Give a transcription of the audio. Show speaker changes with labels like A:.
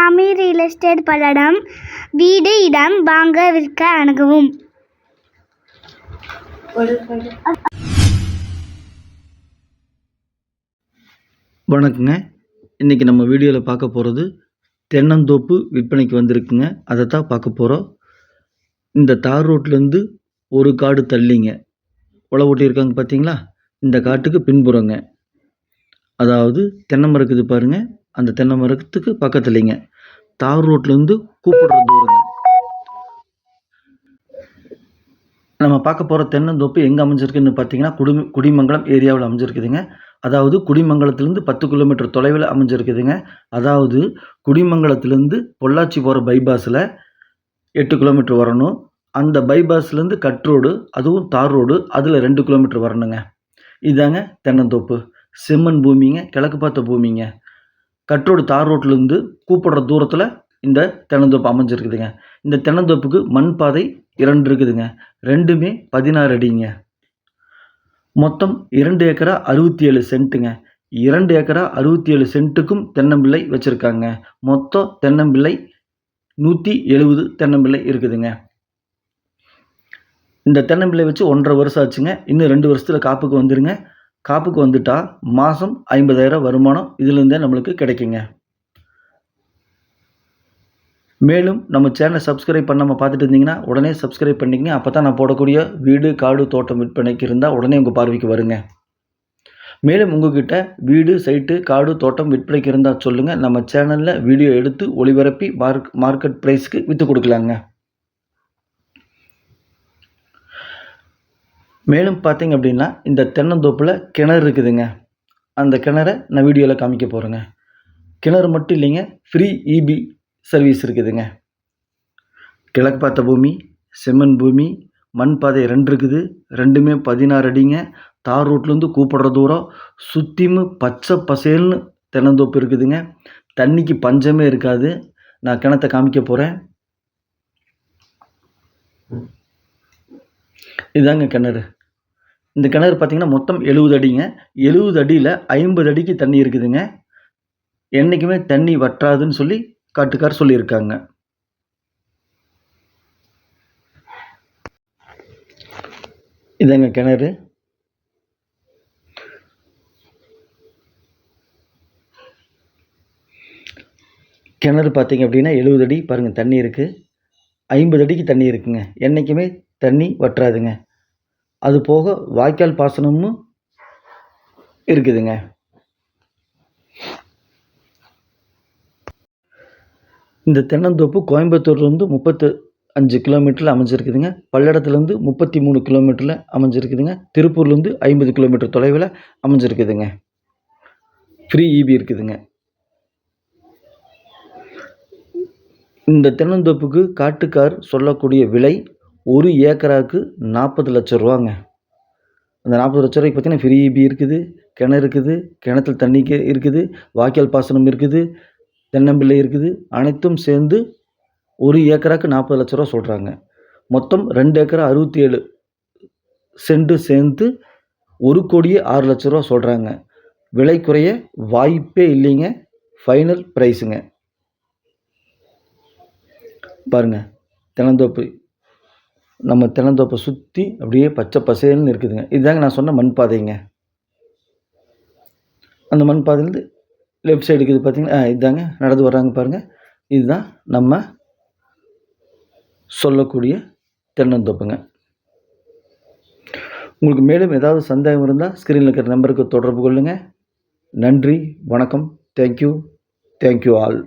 A: சாமி real estate Palladam வீடு இடம் வாங்க விற்க அணுகவும்.
B: வணக்கங்க. இன்றைக்கி நம்ம வீடியோவில் பார்க்க போகிறது தென்னந்தோப்பு விற்பனைக்கு வந்திருக்குங்க. அதை தான் பார்க்க போகிறோம் இந்த தார் ரோட்லேருந்து ஒரு காடு தள்ளிங்க. உழவு ஓட்டியிருக்காங்க பார்த்தீங்களா? இந்த காட்டுக்கு பின்புறங்க. அதாவது தென்னை மரம் இருக்குது பாருங்கள் அந்த தென்னை மரத்துக்கு பக்கத்துலேங்க. தார் ரோட்லேருந்து கூப்பிடுற தூரங்க நம்ம பார்க்க போகிற தென்னந்தோப்பு எங்கே அமைஞ்சிருக்குன்னு பார்த்தீங்கன்னா குடி குடிமங்கலம் ஏரியாவில் அமைஞ்சிருக்குதுங்க. அதாவது குடிமங்கலத்துலேருந்து பத்து கிலோமீட்டர் தொலைவில் அமைஞ்சிருக்குதுங்க. அதாவது குடிமங்கலத்துலேருந்து பொள்ளாச்சி போகிற பைபாஸில் எட்டு கிலோமீட்டர் வரணும். அந்த பைபாஸ்லேருந்து கட் ரோடு அதுவும் தார் ரோடு அதில் ரெண்டு கிலோமீட்டர் வரணுங்க. இதாங்க தென்னந்தோப்பு. செம்மண் பூமிங்க கிழக்கு பார்த்த பூமிங்க. கட்ரோடு தார் ரோட்லேருந்து கூப்பிடுற தூரத்தில் இந்த தென்னந்தோப்பு அமைஞ்சிருக்குதுங்க. இந்த தென்னந்தோப்புக்கு மண் பாதை இரண்டு இருக்குதுங்க. ரெண்டுமே பதினாறு அடிங்க. மொத்தம் இரண்டு ஏக்கரா அறுபத்தி ஏழு சென்ட்டுங்க. இரண்டு ஏக்கரா அறுபத்தி ஏழு சென்ட்டுக்கும் தென்னம்பிள்ளை வச்சுருக்காங்க. மொத்தம் தென்னம்பிள்ளை நூற்றி எழுபது தென்னம்பிள்ளை இருக்குதுங்க. இந்த தென்னம்பிள்ளை வச்சு ஒன்றரை வருஷம் ஆச்சுங்க. இன்னும் ரெண்டு வருஷத்தில் காப்புக்கு வந்துடுங்க காப்புக்கு வந்துட்டா மாதம் ஐம்பதாயிரம் வருமானம் இதுலேருந்தே நம்மளுக்கு கிடைக்குங்க. மேலும் நம்ம சேனலை சப்ஸ்கிரைப் பண்ணாமல் பார்த்துட்டு இருந்தீங்கன்னா உடனே சப்ஸ்கிரைப் பண்ணிக்கங்க. அப்போ தான் நான் போடக்கூடிய வீடு காடு தோட்டம் விற்பனைக்கு இருந்தால் உடனே உங்கள் பார்வைக்கு வருங்க. மேலும் உங்ககிட்ட வீடு சைட்டு காடு தோட்டம் விற்பனைக்கு இருந்தால் சொல்லுங்கள் நம்ம சேனலில் வீடியோ எடுத்து ஒளிபரப்பி மார்க் மார்க்கெட் ப்ரைஸ்க்கு விற்று கொடுக்கலாங்க. மேலும் பார்த்தீங்க அப்படின்னா இந்த தென்னந்தோப்பில் கிணறு இருக்குதுங்க. அந்த கிணறை நான் வீடியோவில் காமிக்க போகிறேங்க கிணறு மட்டும் இல்லைங்க ஃப்ரீ இபி சர்வீஸ் இருக்குதுங்க. கிழக்கு பார்த்த பூமி செம்மண் பூமி மண் பாதை ரெண்டு இருக்குது. ரெண்டுமே பதினாறு அடிங்க. தார் ரோட்லேருந்து கூப்பிடுற தூரம் சுற்றியும் பச்சை பசேல்னு தென்னந்தோப்பு இருக்குதுங்க. தண்ணிக்கு பஞ்சமே இருக்காது. நான் கிணத்த காமிக்க போகிறேன் இதாங்க கிணறு. இந்த கிணறு பார்த்திங்கன்னா மொத்தம் எழுபது அடிங்க. எழுபது அடியில் ஐம்பது அடிக்கு தண்ணி இருக்குதுங்க. என்றைக்குமே தண்ணி வற்றாதுன்னு சொல்லி காட்டுக்கார் சொல்லியிருக்காங்க. இதாங்க கிணறு. கிணறு பார்த்திங்க அப்படின்னா எழுபது அடி. பாருங்கள் தண்ணி இருக்குது ஐம்பது அடிக்கு தண்ணி இருக்குங்க. என்றைக்குமே தண்ணி வற்றாதுங்க. அது போக வாய்க்கால் பாசனமும் இருக்குதுங்க. இந்த தென்னந்தோப்பு கோயம்புத்தூர்லேருந்து முப்பத்து அஞ்சு கிலோமீட்டரில் அமைஞ்சிருக்குதுங்க. பல்லடத்துலேருந்து முப்பத்தி மூணு கிலோமீட்டரில் அமைஞ்சிருக்குதுங்க. திருப்பூர்லேருந்து ஐம்பது கிலோமீட்டர் தொலைவில் அமைஞ்சிருக்குதுங்க. ஃப்ரீ இபி இருக்குதுங்க. இந்த தென்னந்தோப்புக்கு காட்டுக்கார் சொல்லக்கூடிய விலை ஒரு ஏக்கராவுக்கு நாற்பது லட்ச ரூபாங்க. அந்த நாற்பது லட்ச ரூபாய்க்கு பார்த்தீங்கன்னா ஃப்ரீ இபி இருக்குது கிணறு இருக்குது கிணத்துல தண்ணிக்கு இருக்குது வாய்க்கால் பாசனம் இருக்குது தென்னம்பிள்ளை இருக்குது. அனைத்தும் சேர்ந்து ஒரு ஏக்கராக்கு நாற்பது லட்ச ரூபா சொல்கிறாங்க மொத்தம் ரெண்டு ஏக்கரா அறுபத்தி ஏழு சென்ட்டு சேர்ந்து ஒரு கோடியே ஆறு லட்ச ரூபா சொல்கிறாங்க விலை குறைய வாய்ப்பே இல்லைங்க. ஃபைனல் ப்ரைஸுங்க பாருங்கள் தென்னந்தோப்பு நம்ம தென்னந்தோப்பை சுற்றி அப்படியே பச்சை பசேல்னு இருக்குதுங்க. இதுதாங்க நான் சொன்ன மண் பாதைங்க அந்த மண் பாதையிலேருந்து லெஃப்ட் சைடு இருக்குது பார்த்தீங்கன்னா இதாங்க. நடந்து வர்றாங்க பாருங்கள் இதுதான் நம்ம சொல்லக்கூடிய தென்னந்தோப்புங்க. உங்களுக்கு மேலும் ஏதாவது சந்தேகம் இருந்தால் ஸ்க்ரீனில் இருக்கிற நம்பருக்கு தொடர்பு கொள்ளுங்கள் நன்றி வணக்கம். Thank you thank you all